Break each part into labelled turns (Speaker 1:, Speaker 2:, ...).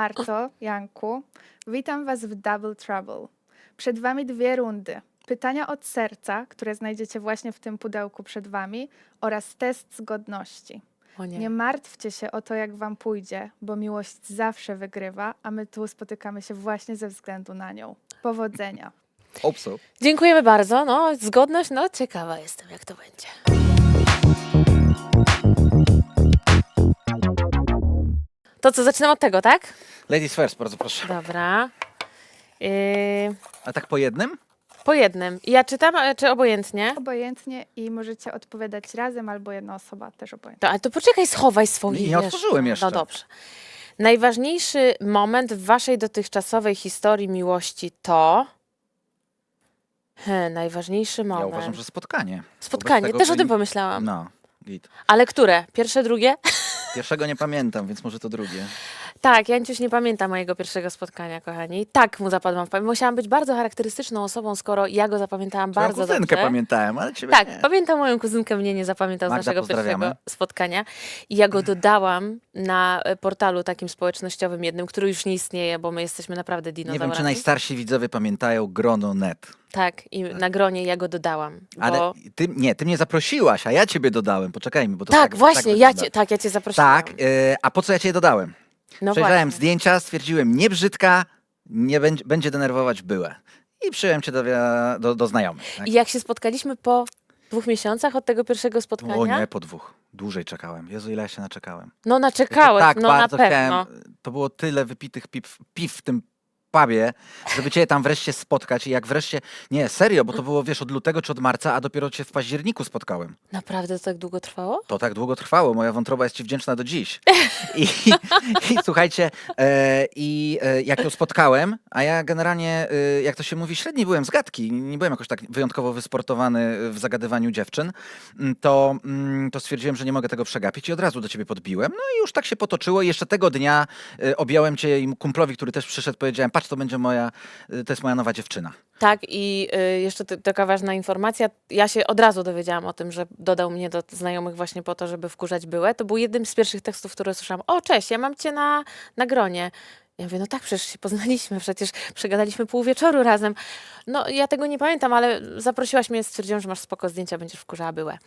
Speaker 1: Marto, Janku. Witam Was w Double Trouble. Przed Wami dwie rundy. Pytania od serca, które znajdziecie właśnie w tym pudełku przed Wami, oraz test zgodności.
Speaker 2: O nie.
Speaker 1: Nie martwcie się o to, jak Wam pójdzie, bo miłość zawsze wygrywa, a my tu spotykamy się właśnie ze względu na nią. Powodzenia.
Speaker 3: Hope so.
Speaker 2: Dziękujemy bardzo. No, zgodność, no ciekawa jestem, jak to będzie. To co, zaczynamy od tego, tak?
Speaker 3: Ladies first, bardzo proszę.
Speaker 2: Dobra. Yy,
Speaker 3: A tak po jednym?
Speaker 2: po jednym. Ja czytam, e, czy obojętnie?
Speaker 1: Obojętnie i możecie odpowiadać razem, albo jedna osoba też obojętnie.
Speaker 2: To, ale to poczekaj, schowaj swoje.
Speaker 3: Nie
Speaker 2: wiesz.
Speaker 3: otworzyłem jeszcze.
Speaker 2: No dobrze. Najważniejszy moment w waszej dotychczasowej historii miłości to... He, najważniejszy
Speaker 3: Ja
Speaker 2: moment.
Speaker 3: uważam, że spotkanie.
Speaker 2: Spotkanie,
Speaker 3: Wobec tego,
Speaker 2: też o
Speaker 3: że
Speaker 2: tym pomyślałam.
Speaker 3: No, git.
Speaker 2: Ale które? Pierwsze, drugie?
Speaker 3: Pierwszego nie pamiętam, więc może to drugie.
Speaker 2: Tak, Janciuś nie pamięta mojego pierwszego spotkania, kochani. Tak mu zapadłam w pamięć. Musiałam być bardzo charakterystyczną osobą, skoro ja go zapamiętałam
Speaker 3: Twoją
Speaker 2: bardzo
Speaker 3: kuzynkę
Speaker 2: dobrze.
Speaker 3: pamiętałem, ale ciebie
Speaker 2: Tak,
Speaker 3: nie.
Speaker 2: pamiętam moją kuzynkę, mnie nie zapamiętał z
Speaker 3: Magda,
Speaker 2: naszego
Speaker 3: pozdrawiamy.
Speaker 2: pierwszego spotkania. I ja go dodałam na e, portalu takim społecznościowym jednym, który już nie istnieje, bo my jesteśmy naprawdę
Speaker 3: Nie
Speaker 2: dinozaurami.
Speaker 3: wiem, czy najstarsi widzowie pamiętają grono.net.
Speaker 2: Tak, i na gronie ja go dodałam.
Speaker 3: Ale
Speaker 2: Bo...
Speaker 3: ty, nie, ty mnie zaprosiłaś, a ja ciebie dodałem. Poczekajmy, bo to
Speaker 2: Tak,
Speaker 3: tak
Speaker 2: właśnie, ja
Speaker 3: wygląda.
Speaker 2: cię, tak, ja cię zaprosiłam.
Speaker 3: Tak, e, a po co ja cię dodałem?
Speaker 2: No
Speaker 3: Przejrzałem
Speaker 2: właśnie.
Speaker 3: zdjęcia, stwierdziłem, nie brzydka, nie będzie, będzie denerwować byłe. I przyjąłem cię do, do, do znajomych. Tak?
Speaker 2: I jak się spotkaliśmy po dwóch miesiącach od tego pierwszego spotkania,
Speaker 3: O nie, po dwóch. Dłużej czekałem. Jezu, ile ja się naczekałem.
Speaker 2: no naczekałeś,
Speaker 3: tak
Speaker 2: no na
Speaker 3: bardzo
Speaker 2: pewno.
Speaker 3: chciałem. To było tyle wypitych piw, piw w tym pubie, żeby cię tam wreszcie spotkać. I jak wreszcie. Nie, serio, bo to było wiesz od lutego czy od marca, a dopiero cię w październiku spotkałem.
Speaker 2: Naprawdę to tak długo trwało?
Speaker 3: To tak długo trwało. Moja wątroba jest ci wdzięczna do dziś. I, i słuchajcie, e, i e, jak ją spotkałem, a ja generalnie, e, jak to się mówi, średni byłem z gadki, nie byłem jakoś tak wyjątkowo wysportowany w zagadywaniu dziewczyn, mm, to, mm, to stwierdziłem, że nie mogę tego przegapić i od razu do ciebie podbiłem. No i już tak się potoczyło. I jeszcze tego dnia e, objąłem cię i kumplowi, który też przyszedł, powiedziałem, patrz, to będzie moja, e, to jest moja nowa dziewczyna.
Speaker 2: Tak, i y, jeszcze taka ważna informacja. Ja się od razu dowiedziałam o tym, że dodał mnie do znajomych właśnie po to, żeby wkurzać byłe. To był jednym z pierwszych tekstów, które słyszałam. O, cześć, ja mam cię na, na gronie. Ja mówię, no tak, przecież się poznaliśmy, przecież przegadaliśmy pół wieczoru razem. No, ja tego nie pamiętam, ale zaprosiłaś mnie, stwierdziłam, że masz spoko zdjęcia, będziesz wkurzała byłe.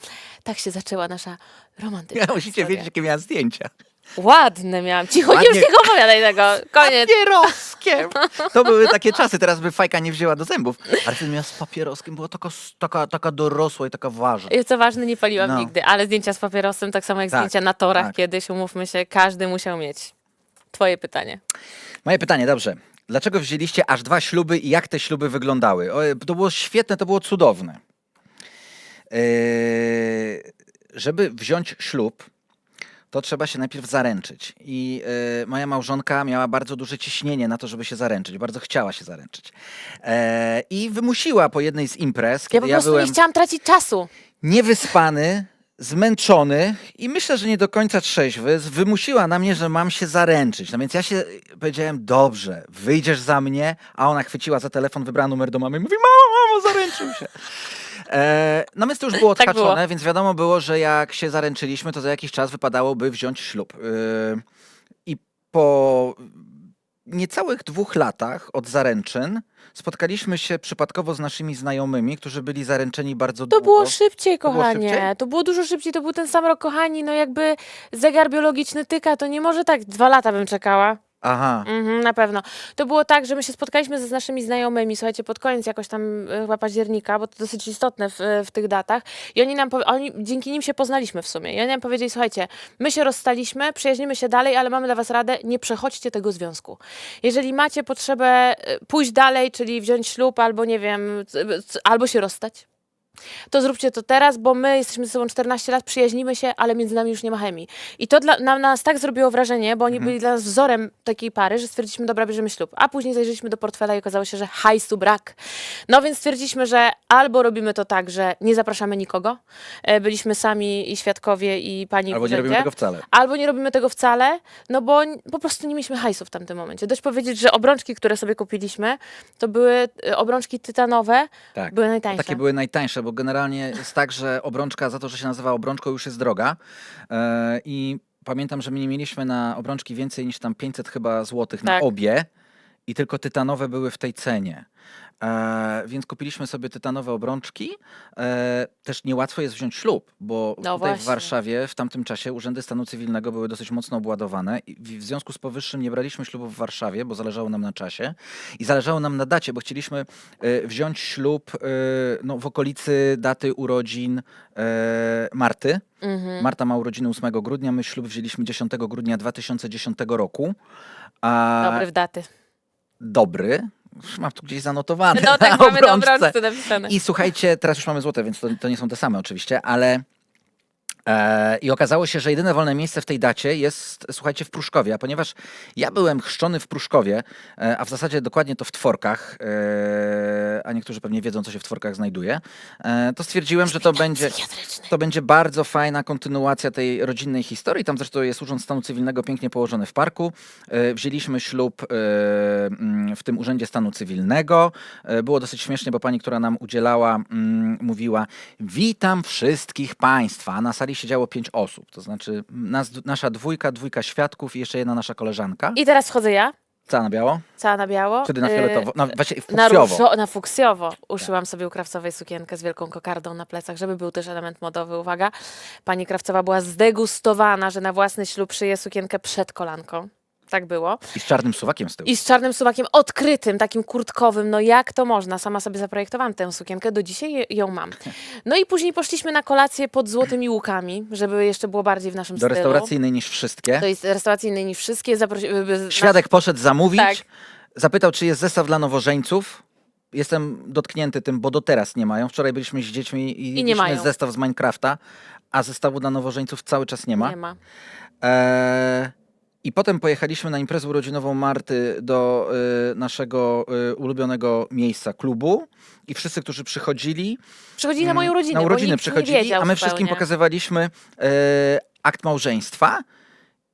Speaker 2: Tak się zaczęła nasza romantyczna
Speaker 3: Ja musicie
Speaker 2: historia.
Speaker 3: wiedzieć, jakie miałem zdjęcia.
Speaker 2: Ładne miałam. Cicho, nie
Speaker 3: Ładnie.
Speaker 2: już nie opowiadaj tego. Koniec.
Speaker 3: papieroskiem. To były takie czasy, teraz by fajka nie wzięła do zębów. Ale wtedy miała z papieroskiem, była taka, taka, taka dorosła i taka ważna.
Speaker 2: I co ważne, nie paliłam
Speaker 3: No.
Speaker 2: nigdy, ale zdjęcia z papierosem, tak samo jak
Speaker 3: Tak,
Speaker 2: zdjęcia na torach
Speaker 3: tak.
Speaker 2: kiedyś, umówmy się, każdy musiał mieć. Twoje pytanie.
Speaker 3: Moje pytanie, dobrze. Dlaczego wzięliście aż dwa śluby i jak te śluby wyglądały? O, to było świetne, to było cudowne. Yy, żeby wziąć ślub, to trzeba się najpierw zaręczyć. I yy, moja małżonka miała bardzo duże ciśnienie na to, żeby się zaręczyć. Bardzo chciała się zaręczyć. E, I wymusiła po jednej z imprez,
Speaker 2: Ja
Speaker 3: kiedy
Speaker 2: po
Speaker 3: ja
Speaker 2: prostu
Speaker 3: byłem
Speaker 2: nie chciałam tracić czasu.
Speaker 3: niewyspany, zmęczony i myślę, że nie do końca trzeźwy, wymusiła na mnie, że mam się zaręczyć. No więc ja się powiedziałem, dobrze, wyjdziesz za mnie, a ona chwyciła za telefon, wybrała numer do mamy i mówi, mamo, mamo, zaręczył się. E, no więc to już było
Speaker 2: Tak
Speaker 3: odhaczone,
Speaker 2: było.
Speaker 3: więc wiadomo było, że jak się zaręczyliśmy, to za jakiś czas wypadałoby wziąć ślub. E, I po niecałych dwóch latach od zaręczyn spotkaliśmy się przypadkowo z naszymi znajomymi, którzy byli zaręczeni bardzo
Speaker 2: To
Speaker 3: długo.
Speaker 2: było szybciej,
Speaker 3: było
Speaker 2: kochanie.
Speaker 3: szybciej?
Speaker 2: To było dużo szybciej, to był ten sam rok, kochani. No jakby zegar biologiczny tyka, to nie może tak dwa lata bym czekała.
Speaker 3: Aha.
Speaker 2: Mhm, na pewno. To było tak, że my się spotkaliśmy z naszymi znajomymi, słuchajcie, pod koniec jakoś tam e, chyba października, bo to dosyć istotne w, w tych datach. I oni nam, oni, dzięki nim się poznaliśmy w sumie. I oni nam powiedzieli, słuchajcie, my się rozstaliśmy, przyjaźnimy się dalej, ale mamy dla was radę, nie przechodźcie tego związku. Jeżeli macie potrzebę e, pójść dalej, czyli wziąć ślub albo nie wiem, albo się rozstać, to zróbcie to teraz, bo my jesteśmy ze sobą 14 lat, przyjaźnimy się, ale między nami już nie ma chemii. I to dla, na nas tak zrobiło wrażenie, bo oni byli dla nas wzorem takiej pary, że stwierdziliśmy, dobra, bierzemy ślub. A później zajrzeliśmy do portfela i okazało się, że hajsu brak. No więc stwierdziliśmy, że albo robimy to tak, że nie zapraszamy nikogo, e, byliśmy sami i świadkowie i pani
Speaker 3: Albo nie robimy tego wcale.
Speaker 2: Albo nie robimy tego wcale, no bo n- po prostu nie mieliśmy hajsu w tamtym momencie. Dość powiedzieć, że obrączki, które sobie kupiliśmy, to były e, obrączki tytanowe,
Speaker 3: Tak.
Speaker 2: były najtańsze.
Speaker 3: Takie były najtańsze, bo generalnie jest tak, że obrączka za to, że się nazywa obrączką już jest droga. E, I pamiętam, że my nie mieliśmy na obrączki więcej niż tam 500 chyba złotych na
Speaker 2: Tak.
Speaker 3: obie i tylko tytanowe były w tej cenie. E, więc kupiliśmy sobie tytanowe obrączki. E, też niełatwo jest wziąć ślub, bo
Speaker 2: No
Speaker 3: tutaj w
Speaker 2: właśnie.
Speaker 3: Warszawie w tamtym czasie urzędy stanu cywilnego były dosyć mocno obładowane. I w w związku z powyższym nie braliśmy ślubu w Warszawie, bo zależało nam na czasie i zależało nam na dacie, bo chcieliśmy e, wziąć ślub e, no, w okolicy daty urodzin e, Marty.
Speaker 2: Mhm.
Speaker 3: Marta ma urodziny 8 grudnia, my ślub wzięliśmy 10 grudnia 2010 roku. A
Speaker 2: Dobry w daty.
Speaker 3: dobry. Mam tu gdzieś zanotowane
Speaker 2: No
Speaker 3: na
Speaker 2: tak, mamy na
Speaker 3: obrączce.
Speaker 2: napisane.
Speaker 3: I słuchajcie, teraz już mamy złote, więc to, to nie są te same oczywiście, ale i okazało się, że jedyne wolne miejsce w tej dacie jest, słuchajcie, w Pruszkowie, a ponieważ ja byłem chrzczony w Pruszkowie, e, a w zasadzie dokładnie to w Tworkach, e, a niektórzy pewnie wiedzą, co się w Tworkach znajduje, e, to stwierdziłem, że to będzie, to będzie bardzo fajna kontynuacja tej rodzinnej historii. Tam zresztą jest Urząd Stanu Cywilnego pięknie położony w parku. E, Wzięliśmy ślub e, mm, w tym Urzędzie Stanu Cywilnego. E, Było dosyć śmiesznie, bo pani, która nam udzielała, mm, mówiła: Witam wszystkich Państwa. Na sali siedziało pięć osób. To znaczy nas, nasza dwójka, dwójka świadków i jeszcze jedna nasza koleżanka.
Speaker 2: I teraz wchodzę ja,
Speaker 3: Cała na biało?
Speaker 2: cała na biało.
Speaker 3: Wtedy na
Speaker 2: y,
Speaker 3: fioletowo. No, właśnie
Speaker 2: Na,
Speaker 3: fuksjowo.
Speaker 2: różo, na fuksjowo uszyłam sobie u krawcowej sukienkę z wielką kokardą na plecach, żeby był też element modowy. Uwaga, pani krawcowa była zdegustowana, że na własny ślub szyje sukienkę przed kolanką. Tak było.
Speaker 3: I z czarnym suwakiem z tyłu.
Speaker 2: I z czarnym suwakiem odkrytym, takim kurtkowym. No jak to można? Sama sobie zaprojektowałam tę sukienkę, do dzisiaj ją mam. No i później poszliśmy na kolację pod złotymi łukami, żeby jeszcze było bardziej w naszym
Speaker 3: Do
Speaker 2: stylu.
Speaker 3: restauracyjnej niż wszystkie.
Speaker 2: To jest restauracyjny niż wszystkie. Zaprosi- by- by-
Speaker 3: Świadek poszedł zamówić,
Speaker 2: Tak.
Speaker 3: zapytał, czy jest zestaw dla nowożeńców. Jestem dotknięty tym, bo do teraz nie mają. Wczoraj byliśmy z dziećmi i,
Speaker 2: nie
Speaker 3: mieliśmy
Speaker 2: mają.
Speaker 3: zestaw z Minecrafta, a zestawu dla nowożeńców cały czas nie ma.
Speaker 2: Nie ma.
Speaker 3: Eee, I potem pojechaliśmy na imprezę urodzinową Marty do y, naszego y, ulubionego miejsca, klubu. I wszyscy, którzy przychodzili,
Speaker 2: Przychodzili na moją
Speaker 3: Mm,
Speaker 2: rodzinę,
Speaker 3: Na urodziny przychodzili, a my wszystkim
Speaker 2: zupełnie.
Speaker 3: pokazywaliśmy e, akt małżeństwa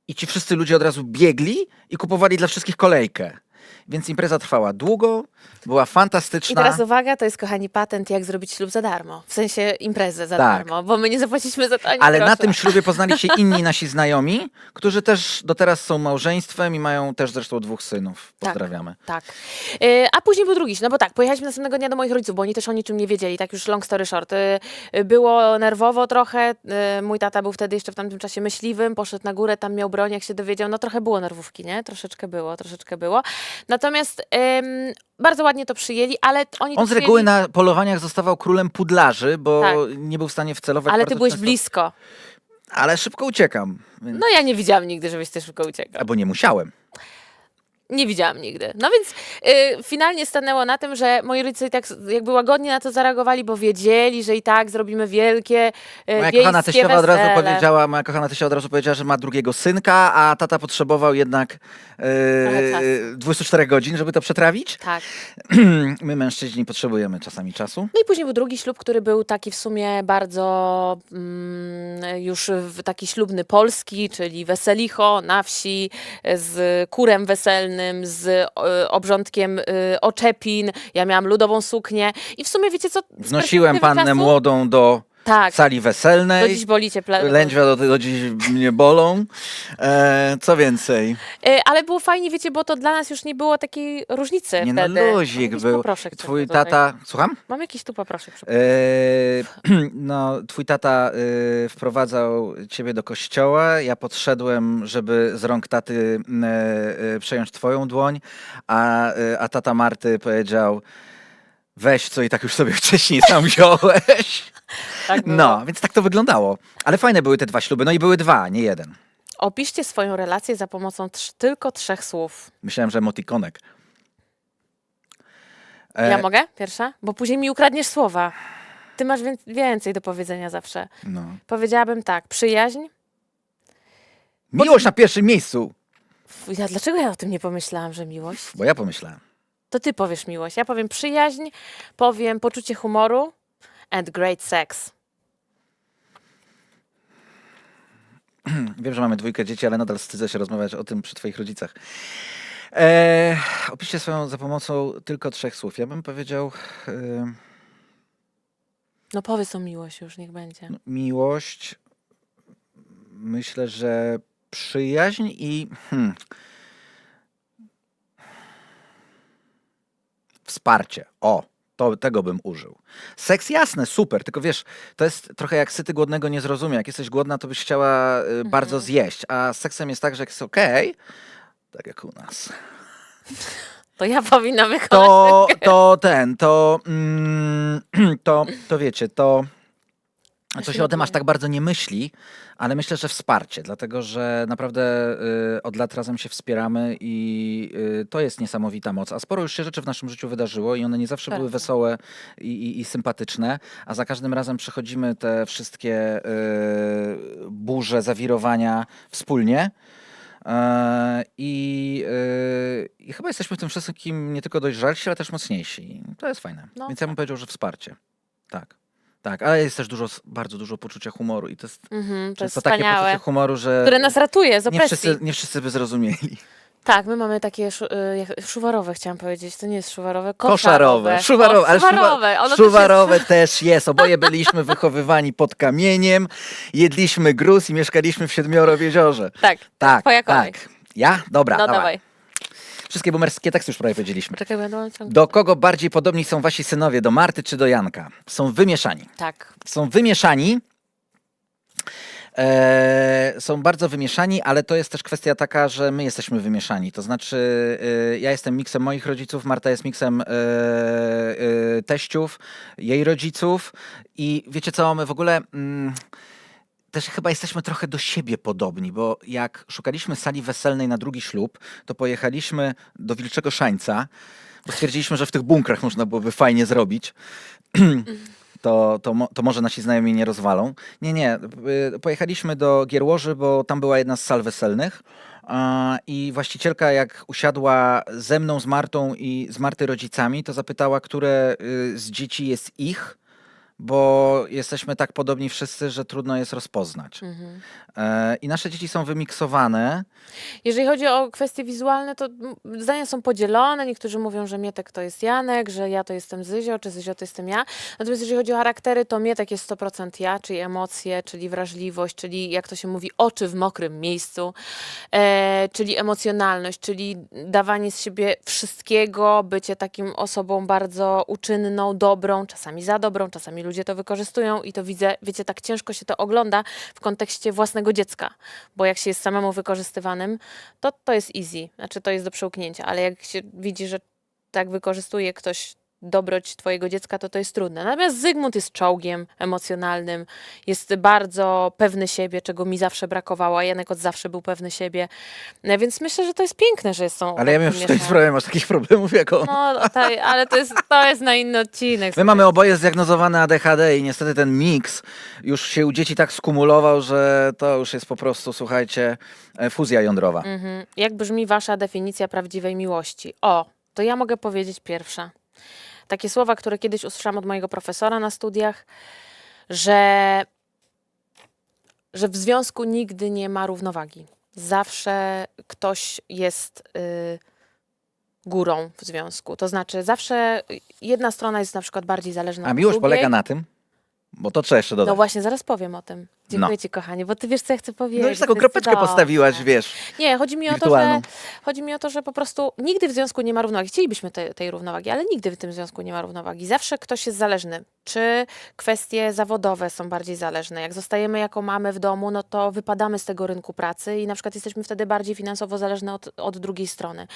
Speaker 3: i ci wszyscy ludzie od razu biegli i kupowali dla wszystkich kolejkę. Więc impreza trwała długo, była
Speaker 2: I
Speaker 3: fantastyczna.
Speaker 2: teraz uwaga, to jest kochani patent, jak zrobić ślub za darmo. W sensie imprezę za
Speaker 3: Tak.
Speaker 2: darmo, bo my nie zapłaciliśmy za to ani
Speaker 3: Ale na
Speaker 2: grosza.
Speaker 3: tym ślubie poznali się inni nasi znajomi, którzy też do teraz są małżeństwem i mają też zresztą dwóch synów.
Speaker 2: Tak.
Speaker 3: Pozdrawiamy.
Speaker 2: Tak. Y, A później był drugi, no bo tak, pojechaliśmy następnego dnia do moich rodziców, bo oni też o niczym nie wiedzieli, tak już long story short. Y, y, Było nerwowo trochę, y, mój tata był wtedy jeszcze w tamtym czasie myśliwym, poszedł na górę, tam miał broń, jak się dowiedział, no trochę było nerwówki, nie? Troszeczkę było, troszeczkę było. Natomiast ym, bardzo ładnie to przyjęli, ale oni to
Speaker 3: On z
Speaker 2: przyjęli,
Speaker 3: reguły na polowaniach zostawał królem pudlarzy, bo
Speaker 2: Tak.
Speaker 3: nie był w stanie wcelować.
Speaker 2: Ale
Speaker 3: bardzo
Speaker 2: ty byłeś
Speaker 3: często.
Speaker 2: blisko.
Speaker 3: Ale szybko uciekam. Więc...
Speaker 2: No ja nie widziałam nigdy, żebyś ty szybko uciekał.
Speaker 3: Albo nie musiałem.
Speaker 2: Nie widziałam nigdy. No więc y, finalnie stanęło na tym, że moi rodzice tak jakby łagodnie na to zareagowali, bo wiedzieli, że i tak zrobimy wielkie y,
Speaker 3: Moja kochana
Speaker 2: wiejskie
Speaker 3: teściowa od razu
Speaker 2: wesele.
Speaker 3: powiedziała, moja kochana teściowa od razu powiedziała, że ma drugiego synka, a tata potrzebował jednak
Speaker 2: Trochę czasu.
Speaker 3: e, 24 godzin, żeby to przetrawić.
Speaker 2: Tak.
Speaker 3: My mężczyźni potrzebujemy czasami czasu.
Speaker 2: No i później był drugi ślub, który był taki w sumie bardzo mm, już w- taki ślubny polski, czyli weselicho na wsi z kurem weselnym, z y, obrządkiem y, oczepin. Ja miałam ludową suknię i w sumie wiecie co?
Speaker 3: Wnosiłem pannę
Speaker 2: czasu-
Speaker 3: młodą do
Speaker 2: Tak.
Speaker 3: sali
Speaker 2: Do
Speaker 3: weselnej.
Speaker 2: dziś boli cię ple-
Speaker 3: Lędźwia do, do dziś mnie bolą. E, co więcej?
Speaker 2: E, Ale było fajnie, wiecie, bo to dla nas już nie było takiej różnicy
Speaker 3: Nie no,
Speaker 2: wtedy.
Speaker 3: luzik
Speaker 2: Jakiś
Speaker 3: był.
Speaker 2: poproszek
Speaker 3: Twój
Speaker 2: tutaj.
Speaker 3: tata... Słucham?
Speaker 2: Mam jakiś tu poproszek.
Speaker 3: E, no, twój tata e, wprowadzał ciebie do kościoła. Ja podszedłem, żeby z rąk taty e, e, przejąć twoją dłoń, a, e, a tata Marty powiedział: Weź, co i tak już sobie wcześniej sam wziąłeś.
Speaker 2: Tak było.
Speaker 3: No, więc tak to wyglądało. Ale fajne były te dwa śluby. No i były dwa, nie jeden.
Speaker 2: Opiszcie swoją relację za pomocą trz- tylko trzech słów.
Speaker 3: Myślałem, że emotikonek. E,
Speaker 2: Ja mogę? Pierwsza? Bo później mi ukradniesz słowa. Ty masz wię- więcej do powiedzenia zawsze.
Speaker 3: no.
Speaker 2: Powiedziałabym tak, przyjaźń.
Speaker 3: Miłość na pierwszym miejscu,
Speaker 2: F- Ja, dlaczego ja o tym nie pomyślałam, że miłość?
Speaker 3: bo ja pomyślałem.
Speaker 2: To ty powiesz miłość. Ja powiem przyjaźń, powiem poczucie humoru and great sex.
Speaker 3: Wiem, że mamy dwójkę dzieci, ale nadal wstydzę się rozmawiać o tym przy twoich rodzicach. E, opiszcie swoją za pomocą tylko trzech słów. Ja bym powiedział e,
Speaker 2: No powiedz o miłość już, niech będzie.
Speaker 3: no, miłość. Myślę, że przyjaźń i hmm, wsparcie. O, to, tego bym użył. Seks jasne, super, tylko wiesz, to jest trochę jak syty głodnego nie zrozumie. Jak jesteś głodna, to byś chciała y, bardzo zjeść, a z seksem jest tak, że jak jest okej, tak jak u nas,
Speaker 2: To ja powinna wykonać
Speaker 3: to, to ten, to, mm, to, to wiecie, to, To
Speaker 2: się
Speaker 3: o tym aż tak bardzo nie myśli, ale myślę, że wsparcie, dlatego że naprawdę y, od lat razem się wspieramy i y, to jest niesamowita moc. A sporo już się rzeczy w naszym życiu wydarzyło i one nie zawsze były
Speaker 2: Pewnie.
Speaker 3: wesołe i, i, i sympatyczne, a za każdym razem przechodzimy te wszystkie y, burze, zawirowania wspólnie. E, I, y, I chyba jesteśmy w tym wszystkim nie tylko dojrzalsi, ale też mocniejsi. To jest fajne.
Speaker 2: No
Speaker 3: Więc ja bym powiedział, że wsparcie. Tak. Tak, ale jest też dużo, bardzo dużo poczucia humoru i to jest
Speaker 2: Mhm, to jest
Speaker 3: często takie poczucie humoru, że
Speaker 2: Które nas ratuje z
Speaker 3: nie
Speaker 2: opresji.
Speaker 3: wszyscy, nie wszyscy by zrozumieli.
Speaker 2: Tak, my mamy takie szu, y, jak, szuwarowe, chciałam powiedzieć. To nie jest szuwarowe,
Speaker 3: Koszarowe,
Speaker 2: koszarowe.
Speaker 3: szuwarowe, ale szuwa-
Speaker 2: szuwarowe. Ono
Speaker 3: szuwarowe
Speaker 2: Też
Speaker 3: też jest. Oboje byliśmy wychowywani pod kamieniem, jedliśmy gruz i mieszkaliśmy w Siedmioro w jeziorze.
Speaker 2: jest... Tak,
Speaker 3: Tak,
Speaker 2: twoja kolej.
Speaker 3: tak. Ja? Dobra,
Speaker 2: no
Speaker 3: dawaj.
Speaker 2: dawaj.
Speaker 3: Wszystkie boomerskie teksty już prawie powiedzieliśmy.
Speaker 2: Czekaj.
Speaker 3: Do kogo bardziej podobni są wasi synowie? Do Marty czy do Janka? Są wymieszani.
Speaker 2: Tak.
Speaker 3: Są wymieszani. E, są bardzo wymieszani, ale to jest też kwestia taka, że my jesteśmy wymieszani. To znaczy, e, ja jestem miksem moich rodziców, Marta jest miksem e, e, teściów, jej rodziców i wiecie co, my w ogóle mm, też chyba jesteśmy trochę do siebie podobni, bo jak szukaliśmy sali weselnej na drugi ślub, to pojechaliśmy do Wilczego Szańca, bo stwierdziliśmy, że w tych bunkrach można byłoby fajnie zrobić. to, to, to może nasi znajomi nie rozwalą. Nie, nie. y, Pojechaliśmy do Gierłoży, bo tam była jedna z sal weselnych. I właścicielka, jak usiadła ze mną, z Martą i z Marty rodzicami, to zapytała, które y, z dzieci jest ich, bo jesteśmy tak podobni wszyscy, że trudno jest rozpoznać.
Speaker 2: Mhm.
Speaker 3: E, I nasze dzieci są wymiksowane.
Speaker 2: Jeżeli chodzi o kwestie wizualne, to zdania są podzielone. Niektórzy mówią, że Mietek to jest Janek, że ja to jestem Zyzio, czy Zyzio to jestem ja. Natomiast jeżeli chodzi o charaktery, to Mietek jest 100% ja, czyli emocje, czyli wrażliwość, czyli jak to się mówi, oczy w mokrym miejscu, e, czyli emocjonalność, czyli dawanie z siebie wszystkiego, bycie takim osobą bardzo uczynną, dobrą, czasami za dobrą, czasami ludzie to wykorzystują i to widzę, wiecie, tak ciężko się to ogląda w kontekście własnego dziecka, bo jak się jest samemu wykorzystywanym, to to jest easy, znaczy to jest do przełknięcia, ale jak się widzi, że tak wykorzystuje ktoś dobroć twojego dziecka, to to jest trudne. Natomiast Zygmunt jest czołgiem emocjonalnym, jest bardzo pewny siebie, czego mi zawsze brakowało, a Janek od zawsze był pewny siebie, no, więc myślę, że to jest piękne, że są
Speaker 3: Ale ja wiem, że w tej
Speaker 2: mieszane.
Speaker 3: sprawie masz takich problemów jak on.
Speaker 2: No, ta, ale to jest, to jest na inny odcinek.
Speaker 3: My mamy oboje zdiagnozowane ADHD i niestety ten miks już się u dzieci tak skumulował, że to już jest po prostu, słuchajcie, e, fuzja jądrowa.
Speaker 2: Mhm. Jak brzmi wasza definicja prawdziwej miłości? O, to ja mogę powiedzieć pierwsza. Takie słowa, które kiedyś usłyszałam od mojego profesora na studiach, że, że w związku nigdy nie ma równowagi. Zawsze ktoś jest y, górą w związku. To znaczy, zawsze jedna strona jest na przykład bardziej zależna
Speaker 3: A
Speaker 2: od
Speaker 3: miłość
Speaker 2: drugiej.
Speaker 3: polega na tym, bo to trzeba jeszcze dodać.
Speaker 2: No właśnie, zaraz powiem o tym. Dziękuję
Speaker 3: No.
Speaker 2: ci, kochanie, bo ty wiesz, co ja chcę powiedzieć.
Speaker 3: No już taką kropeczkę postawiłaś, wiesz.
Speaker 2: Nie, chodzi mi o to, że chodzi mi o to, że po prostu nigdy w związku nie ma równowagi. Chcielibyśmy te, tej równowagi, ale nigdy w tym związku nie ma równowagi. Zawsze ktoś jest zależny. Czy kwestie zawodowe są bardziej zależne? Jak zostajemy jako mamy w domu, no to wypadamy z tego rynku pracy i na przykład jesteśmy wtedy bardziej finansowo zależne od, od drugiej strony.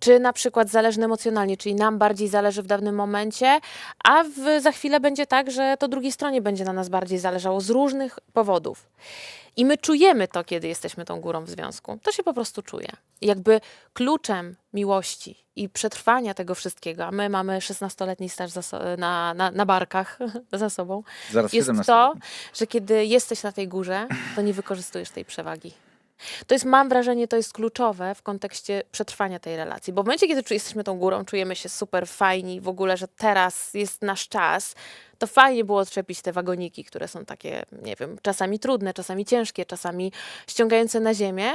Speaker 2: Czy na przykład zależne emocjonalnie, czyli nam bardziej zależy w dawnym momencie, a w, za chwilę będzie tak, że to drugiej stronie będzie na nas bardziej zależało z różnych powodów. I my czujemy to, kiedy jesteśmy tą górą w związku. To się po prostu czuje. Jakby kluczem miłości i przetrwania tego wszystkiego, a my mamy 16-letni staż na, na, na barkach za sobą,
Speaker 3: Zaraz
Speaker 2: jest
Speaker 3: 17.
Speaker 2: to, że kiedy jesteś na tej górze, to nie wykorzystujesz tej przewagi. To jest, mam wrażenie, to jest kluczowe w kontekście przetrwania tej relacji. Bo w momencie, kiedy jesteśmy tą górą, czujemy się super fajni, w ogóle, że teraz jest nasz czas, to fajnie było odczepić te wagoniki, które są takie, nie wiem, czasami trudne, czasami ciężkie, czasami ściągające na ziemię,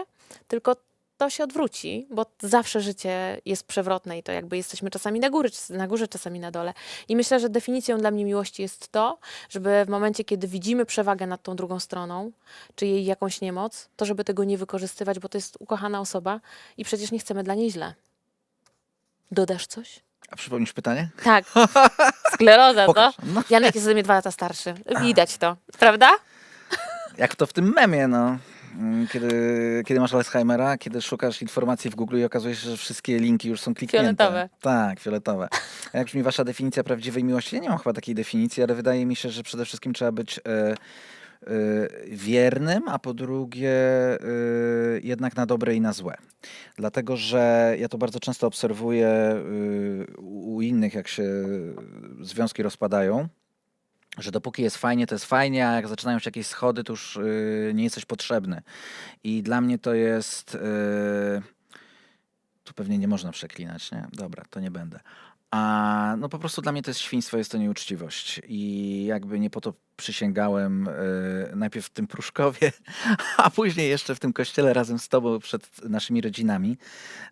Speaker 2: tylko to się odwróci, bo zawsze życie jest przewrotne i to jakby jesteśmy czasami na, góry, na górze, czasami na dole. I myślę, że definicją dla mnie miłości jest to, żeby w momencie, kiedy widzimy przewagę nad tą drugą stroną, czy jej jakąś niemoc, to żeby tego nie wykorzystywać, bo to jest ukochana osoba i przecież nie chcemy dla niej źle. Dodasz coś?
Speaker 3: A przypomnisz pytanie?
Speaker 2: Tak. Skleroza?
Speaker 3: Pokaż. No,
Speaker 2: Janek jest ode mnie dwa lata starszy. Widać to, prawda?
Speaker 3: jak to w tym memie, no. Mm, Kiedy, kiedy masz Alzheimera, kiedy szukasz informacji w Google i okazuje się, że wszystkie linki już są kliknięte.
Speaker 2: Fioletowe.
Speaker 3: Tak, fioletowe. A jak brzmi wasza definicja prawdziwej miłości? Ja nie mam chyba takiej definicji, ale wydaje mi się, że przede wszystkim trzeba być e, e, wiernym, a po drugie e, jednak na dobre i na złe. Dlatego, że ja to bardzo często obserwuję u u innych, jak się związki rozpadają, że dopóki jest fajnie, to jest fajnie, a jak zaczynają się jakieś schody, to już y, nie jesteś potrzebny. I dla mnie to jest. y, tu pewnie nie można przeklinać, nie? Dobra, to nie będę. A no po prostu dla mnie to jest świństwo, jest to nieuczciwość. I jakby nie po to przysięgałem y, najpierw w tym Pruszkowie, a później jeszcze w tym kościele razem z tobą przed naszymi rodzinami,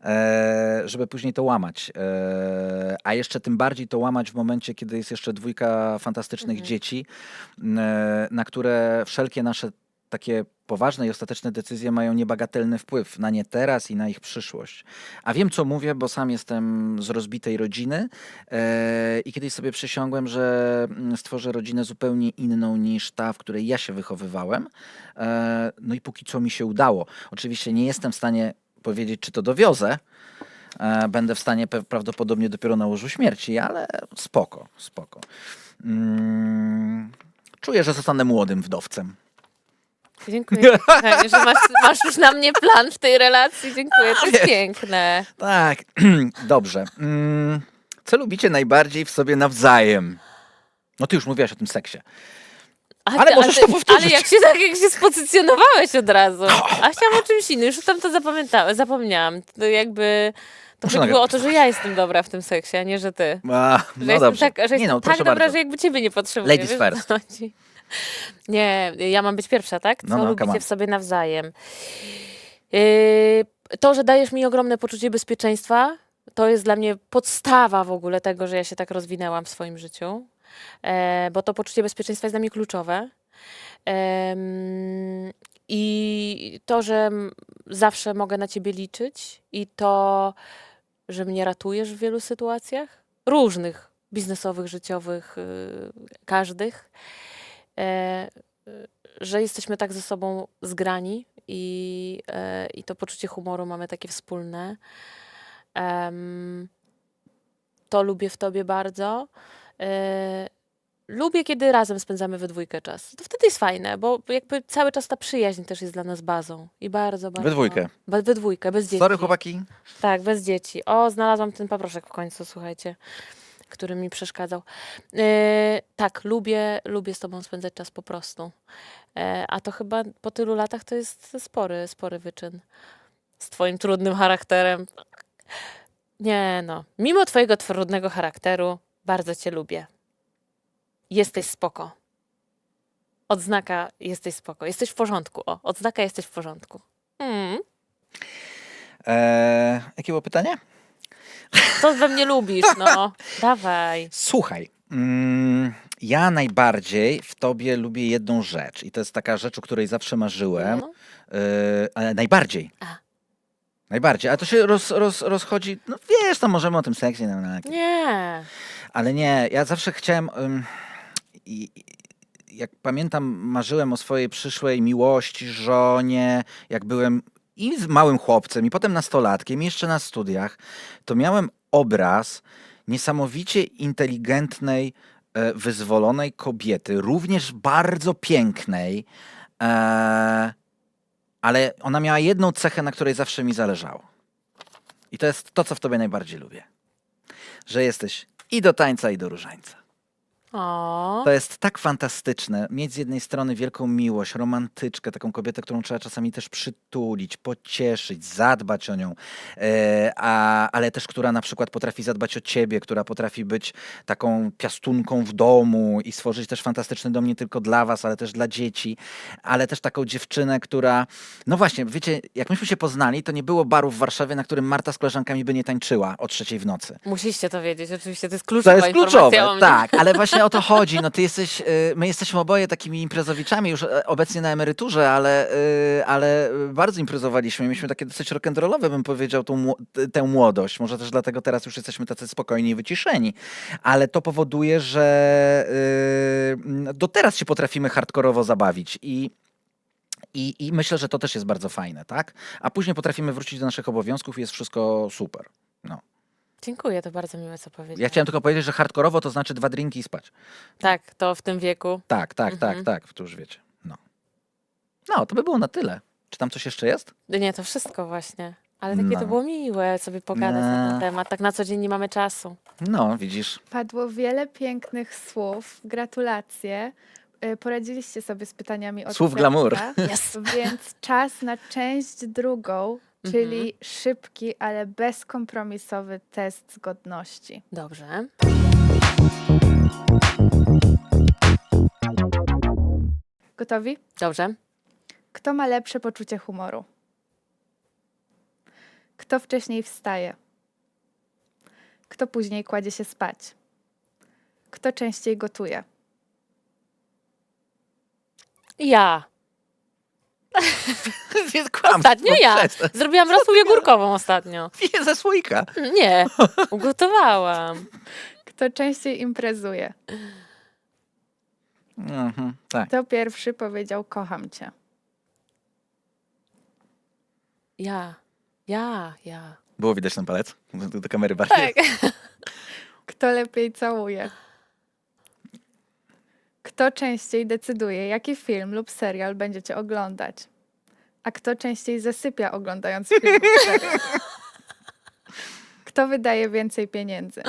Speaker 3: e, żeby później to łamać. E, a jeszcze tym bardziej to łamać w momencie, kiedy jest jeszcze dwójka fantastycznych
Speaker 2: Mhm.
Speaker 3: dzieci, e, na które wszelkie nasze takie poważne i ostateczne decyzje mają niebagatelny wpływ na nie teraz i na ich przyszłość. A wiem, co mówię, bo sam jestem z rozbitej rodziny e, i kiedyś sobie przysiągłem, że mm, stworzę rodzinę zupełnie inną niż ta, w której ja się wychowywałem. E, no i póki co mi się udało. Oczywiście nie jestem w stanie powiedzieć, czy to dowiozę. E, Będę w stanie prawdopodobnie dopiero na łożu śmierci, ale spoko, spoko. Mm, Czuję, że zostanę młodym wdowcem.
Speaker 2: Dziękuję, kochanie, że masz, masz już na mnie plan w tej relacji. Dziękuję, to jest piękne.
Speaker 3: Tak, dobrze. Mm, Co lubicie najbardziej w sobie nawzajem? No ty już mówiłaś o tym seksie.
Speaker 2: A
Speaker 3: Ale możesz to powtórzyć.
Speaker 2: Ale jak się, tak, jak się spozycjonowałeś od razu. A chciałam o czymś innym, już tam to zapamiętałem, zapomniałam. To jakby... To
Speaker 3: Muszę
Speaker 2: chodziło o
Speaker 3: nagrać.
Speaker 2: to, że ja jestem dobra w tym seksie, a nie, że ty.
Speaker 3: A,
Speaker 2: Że
Speaker 3: no
Speaker 2: jestem
Speaker 3: dobrze.
Speaker 2: tak, że
Speaker 3: Nie no,
Speaker 2: tak
Speaker 3: proszę
Speaker 2: dobra,
Speaker 3: bardzo.
Speaker 2: że jakby ciebie nie potrzebuję.
Speaker 3: Ladies
Speaker 2: wiesz, o co
Speaker 3: first.
Speaker 2: chodzi? Nie, ja mam być pierwsza, tak? Co
Speaker 3: No, no, come
Speaker 2: lubicie
Speaker 3: on.
Speaker 2: w sobie nawzajem? Yy, to, że dajesz mi ogromne poczucie bezpieczeństwa, to jest dla mnie podstawa w ogóle tego, że ja się tak rozwinęłam w swoim życiu. E, bo to poczucie bezpieczeństwa jest dla mnie kluczowe. Em, I to, że m- zawsze mogę na ciebie liczyć, i to, że mnie ratujesz w wielu sytuacjach, różnych, biznesowych, życiowych, y, każdych, e, y, że jesteśmy tak ze sobą zgrani i, e, i to poczucie humoru mamy takie wspólne. Em, to lubię w tobie bardzo. E, Lubię, kiedy razem spędzamy we dwójkę czas. To wtedy jest fajne, bo jakby cały czas ta przyjaźń też jest dla nas bazą. I bardzo, bardzo.
Speaker 3: dwójkę.
Speaker 2: Ba- We dwójkę, bez dzieci.
Speaker 3: Sorry chłopaki.
Speaker 2: Tak, bez dzieci. O, znalazłam ten paproszek w końcu, słuchajcie, który mi przeszkadzał. E, tak, lubię, lubię z tobą spędzać czas po prostu. E, a to chyba po tylu latach to jest spory, spory wyczyn. Z twoim trudnym charakterem. Nie no, mimo twojego trudnego charakteru, bardzo cię lubię. Jesteś spoko. Odznaka jesteś spoko. Jesteś w porządku. O, odznaka jesteś w porządku. Mm.
Speaker 3: Eee, jakie było pytanie?
Speaker 2: Co we mnie lubisz, no? Dawaj.
Speaker 3: Słuchaj, mm, ja najbardziej w tobie lubię jedną rzecz i to jest taka rzecz, o której zawsze marzyłem,
Speaker 2: No.
Speaker 3: Eee, ale najbardziej.
Speaker 2: A.
Speaker 3: Najbardziej, a to się roz, roz, rozchodzi, no wiesz, tam możemy o tym seksie, no, no,
Speaker 2: Nie.
Speaker 3: ale nie, ja zawsze chciałem, ym, i, i- jak pamiętam, marzyłem o swojej przyszłej miłości, żonie, jak byłem i z małym chłopcem, i potem nastolatkiem, i jeszcze na studiach, to miałem obraz niesamowicie inteligentnej, e, wyzwolonej kobiety, również bardzo pięknej, e, ale ona miała jedną cechę, na której zawsze mi zależało. I to jest to, co w tobie najbardziej lubię. Że jesteś i do tańca, i do różańca.
Speaker 2: O.
Speaker 3: To jest tak fantastyczne. Mieć z jednej strony wielką miłość, romantyczkę, taką kobietę, którą trzeba czasami też przytulić, pocieszyć, zadbać o nią, e, a, ale też która na przykład potrafi zadbać o ciebie, która potrafi być taką piastunką w domu i stworzyć też fantastyczny dom nie tylko dla was, ale też dla dzieci, ale też taką dziewczynę, która, no właśnie, wiecie, jak myśmy się poznali, to nie było baru w Warszawie, na którym Marta z koleżankami by nie tańczyła o trzeciej w nocy.
Speaker 2: Musieliście to wiedzieć, oczywiście, to jest
Speaker 3: To
Speaker 2: kluczowa
Speaker 3: jest
Speaker 2: informacja
Speaker 3: kluczowe,
Speaker 2: o mnie.
Speaker 3: tak, ale właśnie o to chodzi. No ty jesteś, y, my jesteśmy oboje takimi imprezowiczami, już e, obecnie na emeryturze, ale, y, ale bardzo imprezowaliśmy. Mieliśmy takie dosyć rock'n'rollowe, bym powiedział, tą, tę młodość. Może też dlatego teraz już jesteśmy tacy spokojni i wyciszeni. Ale to powoduje, że y, do teraz się potrafimy hardkorowo zabawić i i, I myślę, że to też jest bardzo fajne, tak? A później potrafimy wrócić do naszych obowiązków i jest wszystko super. No.
Speaker 2: Dziękuję, to bardzo miłe, co powiedziałeś.
Speaker 3: Ja chciałem tylko powiedzieć, że hardkorowo to znaczy dwa drinki i spać.
Speaker 2: Tak, to w tym wieku.
Speaker 3: Tak, tak,
Speaker 2: Mhm.
Speaker 3: tak, tak, to już wiecie. No. no, to by było na tyle. Czy tam coś jeszcze jest?
Speaker 2: Nie, to wszystko właśnie. Ale takie
Speaker 3: No.
Speaker 2: to było miłe sobie pogadać na
Speaker 3: No.
Speaker 2: ten temat. Tak na co dzień nie mamy czasu.
Speaker 3: No, widzisz.
Speaker 1: Padło wiele pięknych słów. Gratulacje. Y, Poradziliście sobie z pytaniami od
Speaker 3: Słów glamour.
Speaker 2: Yes.
Speaker 1: Więc czas na część drugą,
Speaker 2: Mhm.
Speaker 1: czyli szybki, ale bezkompromisowy test zgodności.
Speaker 2: Dobrze.
Speaker 1: Gotowi?
Speaker 2: Dobrze.
Speaker 1: Kto ma lepsze poczucie humoru? Kto wcześniej wstaje? Kto później kładzie się spać? Kto częściej gotuje?
Speaker 2: Ja. Ostatnio ja.
Speaker 3: przestań.
Speaker 2: Zrobiłam rosół jogurkową ostatnio.
Speaker 3: Piję ze słoika.
Speaker 2: Nie, ugotowałam.
Speaker 1: Kto częściej imprezuje?
Speaker 3: Mhm, tak.
Speaker 1: Kto pierwszy powiedział kocham cię?
Speaker 2: Ja. Ja, ja.
Speaker 3: Było widać ten palec? Do, do kamery bardziej.
Speaker 2: Tak.
Speaker 1: Kto lepiej całuje? Kto częściej decyduje, jaki film lub serial będziecie oglądać? A kto częściej zasypia oglądając film? Kto wydaje więcej pieniędzy?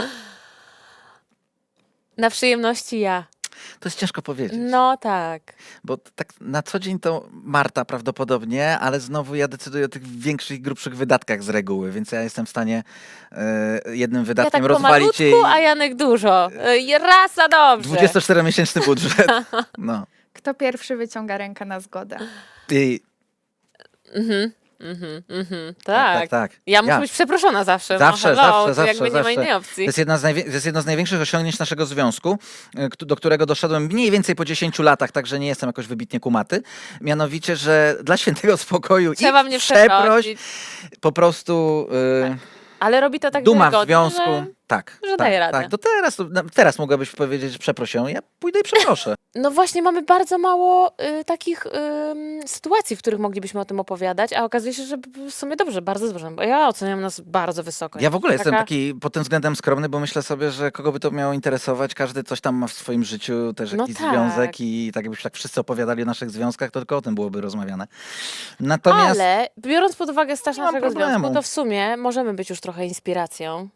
Speaker 2: Na przyjemności ja.
Speaker 3: To jest ciężko powiedzieć.
Speaker 2: No tak.
Speaker 3: Bo tak na co dzień to Marta prawdopodobnie, ale znowu ja decyduję o tych większych, grubszych wydatkach z reguły, więc ja jestem w stanie e, jednym
Speaker 2: Ja
Speaker 3: wydatkiem
Speaker 2: tak
Speaker 3: rozwalić jej
Speaker 2: a Janek dużo. Y, Raz, a dobrze.
Speaker 3: 24-miesięczny budżet. No.
Speaker 1: Kto pierwszy wyciąga rękę na zgodę?
Speaker 3: I,
Speaker 2: Mhm, mhm, mhm.
Speaker 3: tak,
Speaker 2: Tak.
Speaker 3: tak, tak.
Speaker 2: Ja muszę być przeproszona zawsze.
Speaker 3: Zawsze,
Speaker 2: no, hello,
Speaker 3: zawsze,
Speaker 2: to jakby
Speaker 3: zawsze,
Speaker 2: nie ma innej
Speaker 3: zawsze.
Speaker 2: opcji.
Speaker 3: To jest, jedna z to jest jedno z największych osiągnięć naszego związku, y, któ- do którego doszedłem mniej więcej po 10 latach, także nie jestem jakoś wybitnie kumaty. Mianowicie, że dla świętego spokoju
Speaker 2: Trzeba
Speaker 3: i
Speaker 2: mnie przeprosić.
Speaker 3: po prostu y,
Speaker 2: Ale robi to tak
Speaker 3: duma w związku.
Speaker 2: Że...
Speaker 3: Tak,
Speaker 2: że
Speaker 3: tak,
Speaker 2: daje radę.
Speaker 3: tak. To teraz, to, na- teraz mogłabyś powiedzieć, że przeproszę ją. Ja pójdę i przeproszę.
Speaker 2: No właśnie, mamy bardzo mało y, takich ym, sytuacji, w których moglibyśmy o tym opowiadać, a okazuje się, że w sumie dobrze, bardzo dobrze. Bo ja oceniam nas bardzo wysoko.
Speaker 3: Ja w ogóle jestem
Speaker 2: Taka-
Speaker 3: taki pod tym względem skromny, bo myślę sobie, że kogo by to miało interesować, każdy coś tam ma w swoim życiu, też
Speaker 2: No
Speaker 3: jakiś
Speaker 2: tak.
Speaker 3: związek i tak jakbyśmy tak wszyscy opowiadali o naszych związkach, to tylko o tym byłoby rozmawiane. Natomiast
Speaker 2: Ale biorąc pod uwagę staż
Speaker 3: Nie mam
Speaker 2: naszego
Speaker 3: problemu.
Speaker 2: związku, to w sumie możemy być już trochę inspiracją.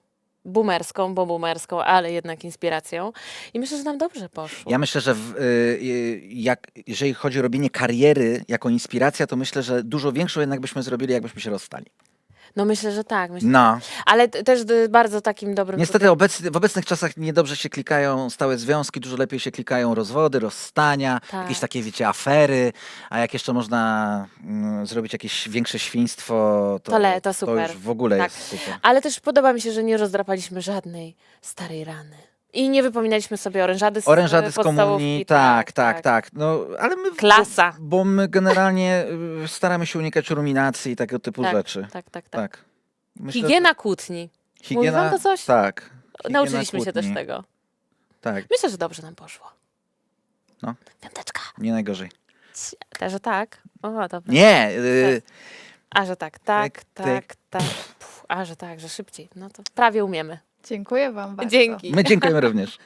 Speaker 2: Boomerską, bo boomerską, ale jednak inspiracją. I myślę, że nam dobrze poszło.
Speaker 3: ja myślę, że w, y, y, jak, jeżeli chodzi o robienie kariery jako inspiracja, to myślę, że dużo większą jednak byśmy zrobili, jakbyśmy się rozstali.
Speaker 2: No myślę, że tak. Myślę.
Speaker 3: No,
Speaker 2: Ale t- też bardzo takim dobrym...
Speaker 3: niestety obecny, w obecnych czasach niedobrze się klikają stałe związki, dużo lepiej się klikają rozwody, rozstania,
Speaker 2: Tak.
Speaker 3: jakieś takie, wiecie, afery, a jak jeszcze można mm, zrobić jakieś większe świństwo, to,
Speaker 2: To le- to super.
Speaker 3: już w ogóle
Speaker 2: Tak.
Speaker 3: jest super.
Speaker 2: Ale też podoba mi się, że nie rozdrapaliśmy żadnej starej rany. I nie wypominaliśmy sobie orężady z
Speaker 3: Orężady z
Speaker 2: podstawówki,
Speaker 3: komunii, tak, tak, tak. No, ale my,
Speaker 2: Klasa.
Speaker 3: Bo, bo my generalnie y, staramy się unikać ruminacji i tego typu
Speaker 2: Tak,
Speaker 3: rzeczy.
Speaker 2: Tak, tak, tak.
Speaker 3: Tak. Myślę,
Speaker 2: Higiena kłótni.
Speaker 3: że
Speaker 2: Mówi wam to coś?
Speaker 3: Tak. Higiena
Speaker 2: Nauczyliśmy się też tego.
Speaker 3: Tak,
Speaker 2: Myślę, że dobrze nam poszło.
Speaker 3: No.
Speaker 2: Piąteczka.
Speaker 3: nie najgorzej.
Speaker 2: Też, że tak. O, dobra.
Speaker 3: Nie, y,
Speaker 2: A, że tak, tak,
Speaker 3: Tyk,
Speaker 2: tak,
Speaker 3: tyk.
Speaker 2: tak. A, że tak, że szybciej. No to prawie umiemy.
Speaker 1: Dziękuję Wam bardzo.
Speaker 2: Dzięki.
Speaker 3: My dziękujemy również.